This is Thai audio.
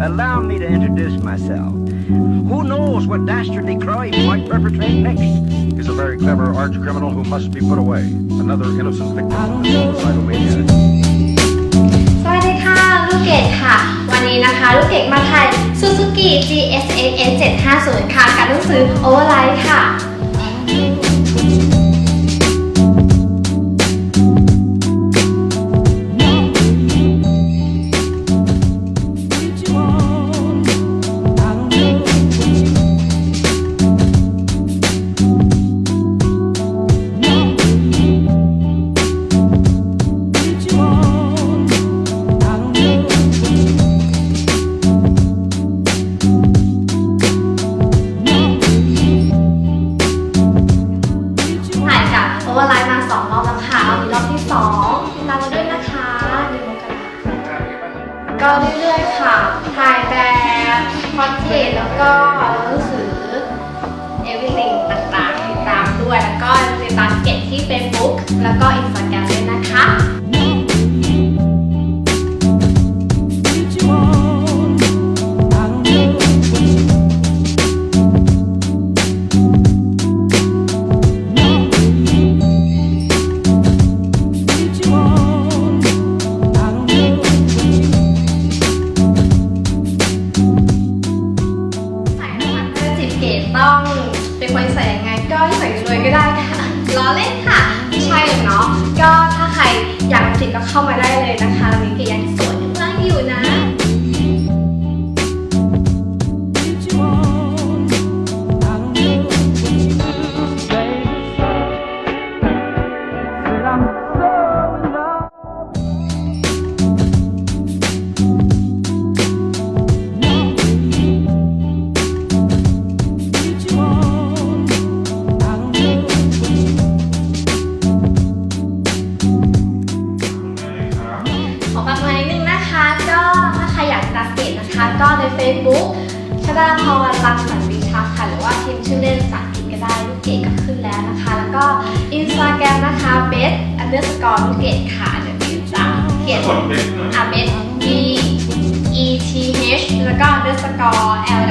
Allow me to introduce myself. Who knows what dastardly crime he might perpetrate next? He's a very clever arch criminal who must be put away. Another innocent victim of this suicidal maniac. สวัสดีค่ะ ลูกเกดค่ะ วันนี้นะคะ ลูกเกดมาไทย Suzuki GSX 750 ค่ะกับหนังสือ Overlight ค่ะ ราเรื่อยๆค่ะ ถ่ายแบบพอร์เทรตแล้วก็หนังสือเอวิติงต่างๆ ติดตามด้วย แล้วก็ติดตามเก็ตที่ Facebook แล้วก็ Instagram ด้วยนะคะ ต้องเป็นคนใส่ยังไง ก็ใส่รวยก็ได้ค่ะล้อเล่นค่ะไม่ใช่เนาะก็ถ้าใครอยากติดก็เข้ามาได้เลยนะคะมีเกียังโส Facebook ชดาพรรังสรรค์วิชาค่ะ หรือว่าพิมพ์ชื่อเล่นภาษาอังกฤษก็ได้ลูกเกดก็ขึ้นแล้วนะคะ แล้วก็ Instagram นะคะ b e s underscore ลูกเกดค่ะเดี๋ยวเกดจะเขียนอะ b e s B E T H แล้วก็ underscore L